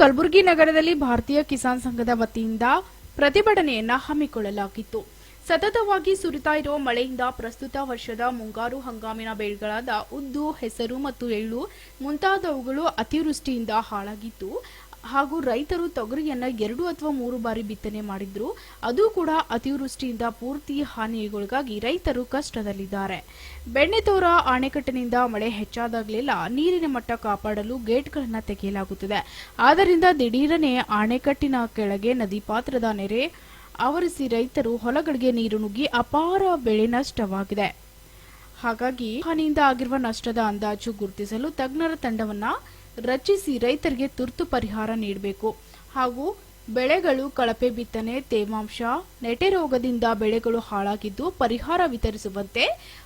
ಕಲಬುರಗಿ ನಗರದಲ್ಲಿ ಭಾರತೀಯ ಕಿಸಾನ್ ಸಂಘದ ವತಿಯಿಂದ ಪ್ರತಿಭಟನೆಯನ್ನ ಹಮ್ಮಿಕೊಳ್ಳಲಾಗಿತ್ತು. ಸತತವಾಗಿ ಸುರಿತಾ ಇರುವ ಮಳೆಯಿಂದ ಪ್ರಸ್ತುತ ವರ್ಷದ ಮುಂಗಾರು ಹಂಗಾಮಿನ ಬೆಳೆಗಳಾದ ಉದ್ದು, ಹೆಸರು ಮತ್ತು ಎಳ್ಳು ಮುಂತಾದವುಗಳು ಅತಿವೃಷ್ಟಿಯಿಂದ ಹಾಳಾಗಿದ್ದು ಹಾಗೂ ರೈತರು ತೊಗರಿಯನ್ನ ಎರಡು ಅಥವಾ ಮೂರು ಬಾರಿ ಬಿತ್ತನೆ ಮಾಡಿದ್ರು. ಅದು ಕೂಡ ಅತಿವೃಷ್ಟಿಯಿಂದ ಪೂರ್ತಿ ಹಾನಿಗೊಳಗಾಗಿ ರೈತರು ಕಷ್ಟದಲ್ಲಿದ್ದಾರೆ. ಬೆಣ್ಣೆತೋರ ಅಣೆಕಟ್ಟಿನಿಂದ ಮಳೆ ಹೆಚ್ಚಾದಾಗಲೆಲ್ಲ ನೀರಿನ ಮಟ್ಟ ಕಾಪಾಡಲು ಗೇಟ್ಗಳನ್ನು ತೆಗೆಯಲಾಗುತ್ತದೆ. ಆದ್ದರಿಂದ ದಿಢೀರನೆ ಅಣೆಕಟ್ಟಿನ ಕೆಳಗೆ ನದಿ ಪಾತ್ರದ ನೆರೆ ಆವರಿಸಿ ರೈತರು ಹೊಲಗಳಿಗೆ ನೀರು ನುಗ್ಗಿ ಅಪಾರ ಬೆಳೆ ನಷ್ಟವಾಗಿದೆ. ಹಾಗಾಗಿ ಹಾನಿಯಿಂದ ಆಗಿರುವ ನಷ್ಟದ ಅಂದಾಜು ಗುರುತಿಸಲು ತಜ್ಞರ ತಂಡವನ್ನ ರಚಿಸಿ ರೈತರಿಗೆ ತುರ್ತು ಪರಿಹಾರ ನೀಡಬೇಕು. ಹಾಗೂ ಬೆಳೆಗಳು ಕಳಪೆ ಬಿತ್ತನೆ ತೇವಾಂಶ ನೆಟೆ ರೋಗದಿಂದ ಬೆಳೆಗಳು ಹಾಳಾಗಿದ್ದು ಪರಿಹಾರ ವಿತರಿಸುವಂತೆ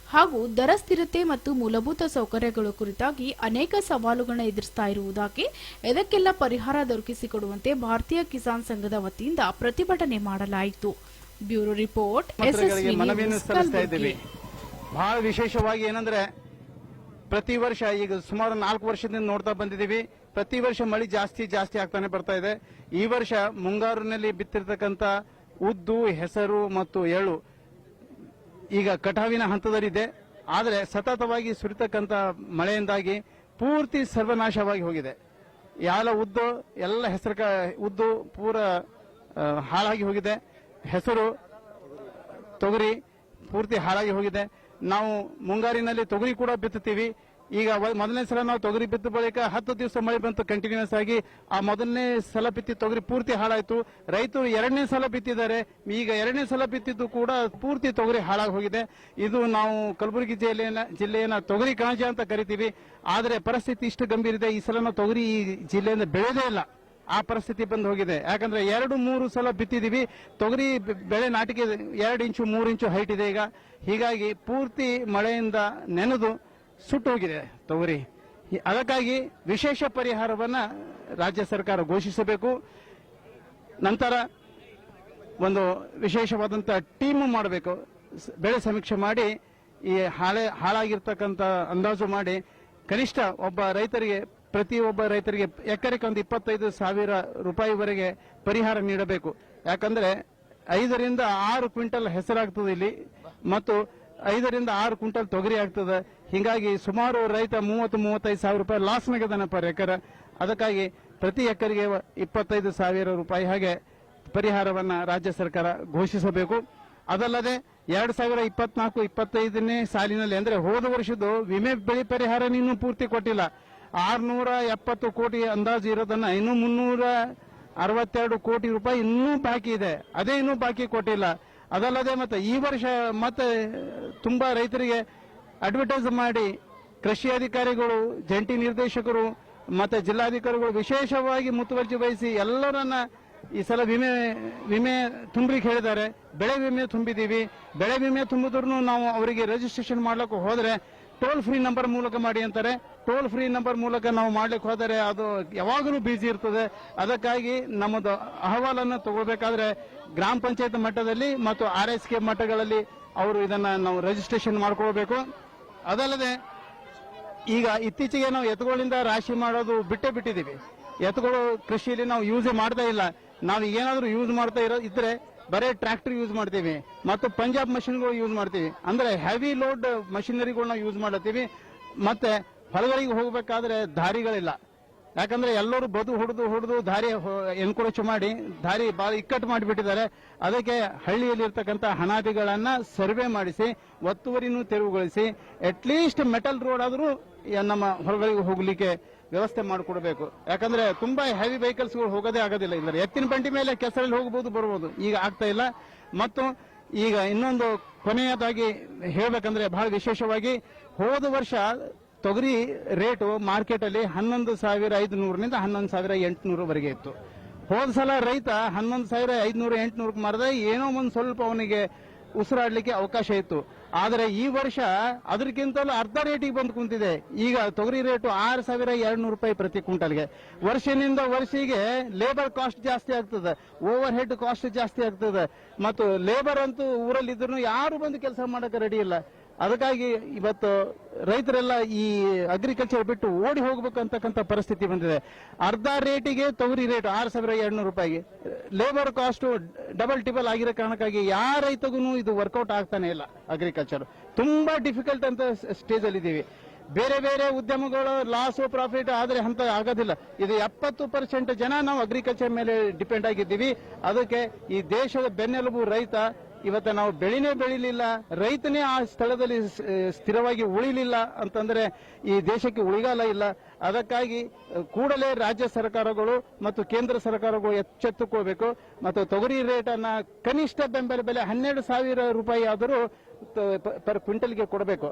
ಹಾಗೂ ದರ ಸ್ಥಿರತೆ ಮತ್ತು ಮೂಲಭೂತ ಸೌಕರ್ಯಗಳು ಕುರಿತಾಗಿ ಅನೇಕ ಸವಾಲುಗಳನ್ನು ಎದುರಿಸ್ತಾ ಇರುವುದಾಗಿ ಇದಕ್ಕೆಲ್ಲ ಪರಿಹಾರ ದೊರಕಿಸಿಕೊಡುವಂತೆ ಭಾರತೀಯ ಕಿಸಾನ್ ಸಂಘದ ವತಿಯಿಂದ ಪ್ರತಿಭಟನೆ ಮಾಡಲಾಯಿತು. ಬ್ಯೂರೋ ರಿಪೋರ್ಟ್ ಬಹಳ ವಿಶೇಷವಾಗಿ ಏನಂದ್ರೆ ಪ್ರತಿ ವರ್ಷ ಈಗ ಸುಮಾರು ನಾಲ್ಕು ವರ್ಷದಿಂದ ನೋಡ್ತಾ ಬಂದಿದ್ದೀವಿ. ಪ್ರತಿ ವರ್ಷ ಮಳೆ ಜಾಸ್ತಿ ಜಾಸ್ತಿ ಆಗ್ತಾನೆ ಬರ್ತಾ ಇದೆ. ಈ ವರ್ಷ ಮುಂಗಾರಿನಲ್ಲಿ ಬಿತ್ತಿರ್ತಕ್ಕಂಥ ಉದ್ದು, ಹೆಸರು ಮತ್ತು ಎಳ್ಳು ಈಗ ಕಟಾವಿನ ಹಂತದಲ್ಲಿದೆ. ಆದರೆ ಸತತವಾಗಿ ಸುರಿತಕ್ಕಂಥ ಮಳೆಯಿಂದಾಗಿ ಪೂರ್ತಿ ಸರ್ವನಾಶವಾಗಿ ಹೋಗಿದೆ. ಯಾಲ ಉದ್ದು, ಎಲ್ಲ ಹೆಸರು ಉದ್ದು ಪೂರ ಹಾಳಾಗಿ ಹೋಗಿದೆ. ಹೆಸರು ತೊಗರಿ ಪೂರ್ತಿ ಹಾಳಾಗಿ ಹೋಗಿದೆ. ನಾವು ಮುಂಗಾರಿನಲ್ಲಿ ತೊಗರಿ ಕೂಡ ಬಿತ್ತುತ್ತೀವಿ. ಈಗ ಮೊದಲನೇ ಸಲ ನಾವು ತೊಗರಿ ಬಿತ್ತ ಬಳಿಕ ಹತ್ತು ದಿವಸ ಮಳೆ ಬಂತು ಕಂಟಿನ್ಯೂಸ್ ಆಗಿ. ಆ ಮೊದಲನೇ ಸಲ ಬಿತ್ತಿ ತೊಗರಿ ಪೂರ್ತಿ ಹಾಳಾಯಿತು. ರೈತರು ಎರಡನೇ ಸಲ ಬಿತ್ತಿದ್ದಾರೆ. ಈಗ ಎರಡನೇ ಸಲ ಬಿತ್ತಿದ್ದು ಕೂಡ ಪೂರ್ತಿ ತೊಗರಿ ಹಾಳಾಗಿ ಹೋಗಿದೆ ಇದು ನಾವು ಕಲಬುರಗಿ ಜಿಲ್ಲೆಯನ್ನ ಜಿಲ್ಲೆಯನ್ನ ತೊಗರಿ ಕಾಂಜ ಅಂತ ಕರಿತೀವಿ. ಆದರೆ ಪರಿಸ್ಥಿತಿ ಇಷ್ಟು ಗಂಭೀರ ಇದೆ. ಈ ಸಲ ನಾವು ತೊಗರಿ ಈ ಜಿಲ್ಲೆಯಿಂದ ಬೆಳೆದೇ ಇಲ್ಲ. ಆ ಪರಿಸ್ಥಿತಿ ಬಂದು ಹೋಗಿದೆ. ಯಾಕಂದ್ರೆ ಎರಡು ಮೂರು ಸಲ ಬಿತ್ತಿದೀವಿ ತೊಗರಿ ಬೆಳೆ ನಾಟಿಗೆ ಎರಡು ಇಂಚು, ಮೂರು ಇಂಚು ಹೈಟ್ ಇದೆ ಈಗ. ಹೀಗಾಗಿ ಪೂರ್ತಿ ಮಳೆಯಿಂದ ನೆನೆದು ಸುಟ್ಟು ಹೋಗಿದೆ ತೊಗರಿ. ಅದಕ್ಕಾಗಿ ವಿಶೇಷ ಪರಿಹಾರವನ್ನ ರಾಜ್ಯ ಸರ್ಕಾರ ಘೋಷಿಸಬೇಕು. ನಂತರ ಒಂದು ವಿಶೇಷವಾದಂಥ ಟೀಮ್ ಮಾಡಬೇಕು. ಬೆಳೆ ಸಮೀಕ್ಷೆ ಮಾಡಿ, ಈ ಹಾಳೆ ಹಾಳಾಗಿರ್ತಕ್ಕಂಥ ಅಂದಾಜು ಮಾಡಿ, ಕನಿಷ್ಠ ಒಬ್ಬ ರೈತರಿಗೆ ಪ್ರತಿ ಒಬ್ಬ ರೈತರಿಗೆ ಎಕರೆಗೆ ಒಂದು ಇಪ್ಪತ್ತೈದು ಸಾವಿರ ರೂಪಾಯಿವರೆಗೆ ಪರಿಹಾರ ನೀಡಬೇಕು. ಯಾಕಂದ್ರೆ ಐದರಿಂದ ಆರು ಕ್ವಿಂಟಲ್ ಹೆಸರಾಗ್ತದೆ ಇಲ್ಲಿ, ಮತ್ತು ಐದರಿಂದ ಆರು ಕ್ವಿಂಟಲ್ ತೊಗರಿ ಆಗ್ತದೆ. ಹೀಗಾಗಿ ಸುಮಾರು ರೈತ ಮೂವತ್ತು, ಮೂವತ್ತೈದು ಸಾವಿರ ರೂಪಾಯಿ ಲಾಸ್ನಾಗಿದ್ದಾನೆ ಪರ್ ಎಕರೆ. ಅದಕ್ಕಾಗಿ ಪ್ರತಿ ಎಕರೆಗೆ ಇಪ್ಪತ್ತೈದು ಸಾವಿರ ರೂಪಾಯಿ ಹಾಗೆ ಪರಿಹಾರವನ್ನ ರಾಜ್ಯ ಸರ್ಕಾರ ಘೋಷಿಸಬೇಕು. ಅದಲ್ಲದೆ ಎರಡು ಸಾವಿರ ಇಪ್ಪತ್ನಾಲ್ಕು, ಇಪ್ಪತ್ತೈದನೇ ಸಾಲಿನಲ್ಲಿ, ಅಂದರೆ ಹೋದ ವರ್ಷದ್ದು ವಿಮೆ ಬೆಳೆ ಪರಿಹಾರ ಇನ್ನೂ ಪೂರ್ತಿ ಕೊಟ್ಟಿಲ್ಲ. ಆರ್ನೂರ ಎಪ್ಪತ್ತು ಕೋಟಿ ಅಂದಾಜು ಇರೋದನ್ನ ಇನ್ನು ಮುನ್ನೂರ ಅರವತ್ತೆರಡು ಕೋಟಿ ರೂಪಾಯಿ ಇನ್ನೂ ಬಾಕಿ ಇದೆ. ಅದೇ ಇನ್ನೂ ಬಾಕಿ ಕೊಟ್ಟಿಲ್ಲ. ಅದಲ್ಲದೆ ಮತ್ತೆ ಈ ವರ್ಷ ಮತ್ತೆ ತುಂಬಾ ರೈತರಿಗೆ ಅಡ್ವರ್ಟೈಸ್ ಮಾಡಿ ಕೃಷಿ ಅಧಿಕಾರಿಗಳು, ಜಂಟಿ ನಿರ್ದೇಶಕರು ಮತ್ತೆ ಜಿಲ್ಲಾಧಿಕಾರಿಗಳು ವಿಶೇಷವಾಗಿ ಮುತುವರ್ಜಿ ವಹಿಸಿ ಎಲ್ಲರನ್ನ ಈ ಸಲ ವಿಮೆ ವಿಮೆ ತುಂಬಲಿಕ್ಕೆ ಹೇಳಿದ್ದಾರೆ. ಬೆಳೆ ವಿಮೆ ತುಂಬಿದೀವಿ ಬೆಳೆ ವಿಮೆ ತುಂಬಿದ್ರು ನಾವು ಅವರಿಗೆ ರಿಜಿಸ್ಟ್ರೇಷನ್ ಮಾಡ್ಲಿಕ್ಕೆ ಹೋದ್ರೆ ಟೋಲ್ ಫ್ರೀ ನಂಬರ್ ಮೂಲಕ ಮಾಡಿ ಅಂತಾರೆ. ಟೋಲ್ ಫ್ರೀ ನಂಬರ್ ಮೂಲಕ ನಾವು ಮಾಡ್ಲಿಕ್ಕೆ ಹೋದರೆ ಅದು ಯಾವಾಗಲೂ ಬಿಜಿ ಇರ್ತದೆ. ಅದಕ್ಕಾಗಿ ನಮ್ಮದು ಅಹವಾಲನ್ನು ತಗೋಬೇಕಾದ್ರೆ ಗ್ರಾಮ ಪಂಚಾಯತ್ ಮಟ್ಟದಲ್ಲಿ ಮತ್ತು ಆರ್ ಎಸ್ ಕೆ ಮಟ್ಟಗಳಲ್ಲಿ ಅವರು ಇದನ್ನ ನಾವು ರಿಜಿಸ್ಟ್ರೇಷನ್ ಮಾಡ್ಕೋಬೇಕು ಅದಲ್ಲದೆ ಈಗ ಇತ್ತೀಚೆಗೆ ನಾವು ಎತ್ತುಗಳಿಂದ ರಾಶಿ ಮಾಡೋದು ಬಿಟ್ಟೇ ಬಿಟ್ಟಿದ್ದೀವಿ. ಎತ್ತುಗಳು ಕೃಷಿಯಲ್ಲಿ ನಾವು ಯೂಸ್ ಮಾಡ್ತಾ ಇಲ್ಲ. ನಾವು ಏನಾದರೂ ಯೂಸ್ ಮಾಡ್ತಾ ಇರೋ ಇದ್ರೆ ಬರೇ ಟ್ರ್ಯಾಕ್ಟರ್ ಯೂಸ್ ಮಾಡ್ತೀವಿ ಮತ್ತು ಪಂಜಾಬ್ ಮಷಿನ್ಗಳು ಯೂಸ್ ಮಾಡ್ತೀವಿ. ಅಂದ್ರೆ ಹೆವಿ ಲೋಡ್ ಮಷಿನರಿಗಳನ್ನ ಯೂಸ್ ಮಾಡತ್ತೀವಿ ಮತ್ತೆ ಹೊಲಗಳಿಗೆ ಹೋಗಬೇಕಾದ್ರೆ ದಾರಿಗಳಿಲ್ಲ. ಯಾಕಂದ್ರೆ ಎಲ್ಲರೂ ಬದು ಹೊಡೆದು ಹೊಡೆದು ದಾರಿ ಎನ್ಕ್ರೋಚ್ ಮಾಡಿ, ದಾರಿ ಭಾಳ ಇಕ್ಕಟ್ಟು ಮಾಡಿಬಿಟ್ಟಿದ್ದಾರೆ. ಅದಕ್ಕೆ ಹಳ್ಳಿಯಲ್ಲಿ ಇರ್ತಕ್ಕಂಥ ಹಣಾದಿಗಳನ್ನ ಸರ್ವೆ ಮಾಡಿಸಿ, ಒತ್ತುವರಿನೂ ತೆರವುಗೊಳಿಸಿ ಅಟ್ಲೀಸ್ಟ್ ಮೆಟಲ್ ರೋಡ್ ಆದರೂ ನಮ್ಮ ಹೊರಗಳಿಗೆ ಹೋಗಲಿಕ್ಕೆ ವ್ಯವಸ್ಥೆ ಮಾಡಿಕೊಡ್ಬೇಕು. ಯಾಕಂದ್ರೆ ತುಂಬಾ ಹೆವಿ ವೆಹಿಕಲ್ಸ್ಗಳು ಹೋಗೋದೇ ಆಗೋದಿಲ್ಲ ಇಲ್ಲ ಎತ್ತಿನ ಬಂಡಿ ಮೇಲೆ ಕೆಸರಲ್ಲಿ ಹೋಗಬಹುದು ಬರ್ಬೋದು. ಈಗ ಆಗ್ತಾ ಇಲ್ಲ. ಮತ್ತು ಈಗ ಇನ್ನೊಂದು ಕೊನೆಯದಾಗಿ ಹೇಳಬೇಕಂದ್ರೆ ಬಹಳ ವಿಶೇಷವಾಗಿ ಹೋದ ವರ್ಷ ತೊಗರಿ ರೇಟು ಮಾರ್ಕೆಟ್ ಅಲ್ಲಿ ಹನ್ನೊಂದು ಸಾವಿರ ಐದು ನೂರನಿಂದ ಹನ್ನೊಂದು ಸಾವಿರ ಎಂಟುನೂರವರೆಗೆ ಇತ್ತು. ಹೋದ ಸಲ ರೈತ ಹನ್ನೊಂದು ಸಾವಿರ ಐದುನೂರು ಎಂಟುನೂರಕ್ಕೆ ಮಾರಿದ. ಏನೋ ಒಂದು ಸ್ವಲ್ಪ ಅವನಿಗೆ ಉಸಿರಾಡಲಿಕ್ಕೆ ಅವಕಾಶ ಇತ್ತು. ಆದರೆ ಈ ವರ್ಷ ಅದಕ್ಕಿಂತಲೂ ಅರ್ಧ ರೇಟಿಗೆ ಬಂದು ಕುಂತಿದೆ. ಈಗ ತೊಗರಿ ರೇಟು ಆರು ಸಾವಿರ ಎರಡ್ನೂರು ರೂಪಾಯಿ ಪ್ರತಿ ಕ್ವಿಂಟಲ್ಗೆ. ವರ್ಷದಿಂದ ವರ್ಷಿಗೆ ಲೇಬರ್ ಕಾಸ್ಟ್ ಜಾಸ್ತಿ ಆಗ್ತದೆ. ಓವರ್ ಹೆಡ್ ಕಾಸ್ಟ್ ಜಾಸ್ತಿ ಆಗ್ತದೆ. ಮತ್ತು ಲೇಬರ್ ಅಂತೂ ಊರಲ್ಲಿ ಇದ್ರು ಯಾರು ಬಂದು ಕೆಲಸ ಮಾಡಕ್ಕೆ ರೆಡಿ ಇಲ್ಲ. ಅದಕ್ಕಾಗಿ ಇವತ್ತು ರೈತರೆಲ್ಲ ಈ ಅಗ್ರಿಕಲ್ಚರ್ ಬಿಟ್ಟು ಓಡಿ ಹೋಗ್ಬೇಕಂತಕ್ಕಂಥ ಪರಿಸ್ಥಿತಿ ಬಂದಿದೆ. ಅರ್ಧ ರೇಟಿಗೆ ತೊಗರಿ ರೇಟ್ ಆರು ಸಾವಿರ ಎರಡ್ನೂರು ರೂಪಾಯಿಗೆ. ಲೇಬರ್ ಕಾಸ್ಟ್ ಡಬಲ್ ಟಿಬಲ್ ಆಗಿರೋ ಕಾರಣಕ್ಕಾಗಿ ಯಾವ ರೈತಗೂ ಇದು ವರ್ಕೌಟ್ ಆಗ್ತಾನೆ ಇಲ್ಲ ಅಗ್ರಿಕಲ್ಚರ್ ತುಂಬಾ ಡಿಫಿಕಲ್ಟ್ ಅಂತ ಸ್ಟೇಜ್ ಅಲ್ಲಿ ಇದ್ದೀವಿ ಬೇರೆ ಬೇರೆ ಉದ್ಯಮಗಳು ಲಾಸ್ ಪ್ರಾಫಿಟ್ ಆದರೆ ಅಂತ ಆಗೋದಿಲ್ಲ. ಇದು ಎಪ್ಪತ್ತು ಪರ್ಸೆಂಟ್ ಜನ ನಾವು ಅಗ್ರಿಕಲ್ಚರ್ ಮೇಲೆ ಡಿಪೆಂಡ್ ಆಗಿದ್ದೀವಿ. ಅದಕ್ಕೆ ಈ ದೇಶದ ಬೆನ್ನೆಲುಬು ರೈತ ಇವತ್ತು ನಾವು ಬೆಳಿನೇ ಬೆಳಿಲಿಲ್ಲ, ರೈತನೇ ಆ ಸ್ಥಳದಲ್ಲಿ ಸ್ಥಿರವಾಗಿ ಉಳಿಲಿಲ್ಲ ಅಂತಂದ್ರೆ ಈ ದೇಶಕ್ಕೆ ಉಳಿಗಾಲ ಇಲ್ಲ. ಅದಕ್ಕಾಗಿ ಕೂಡಲೇ ರಾಜ್ಯ ಸರ್ಕಾರಗಳು ಮತ್ತು ಕೇಂದ್ರ ಸರ್ಕಾರಗಳು ಎಚ್ಚೆತ್ತುಕೋಬೇಕು. ಮತ್ತು ತೊಗರಿ ರೇಟ್ ಅನ್ನ ಕನಿಷ್ಠ ಬೆಂಬಲ ಬೆಲೆ ಹನ್ನೆರಡು ಸಾವಿರ ರೂಪಾಯಿ ಆದರೂ ಪರ್ ಕ್ವಿಂಟಲ್ಗೆ ಕೊಡಬೇಕು.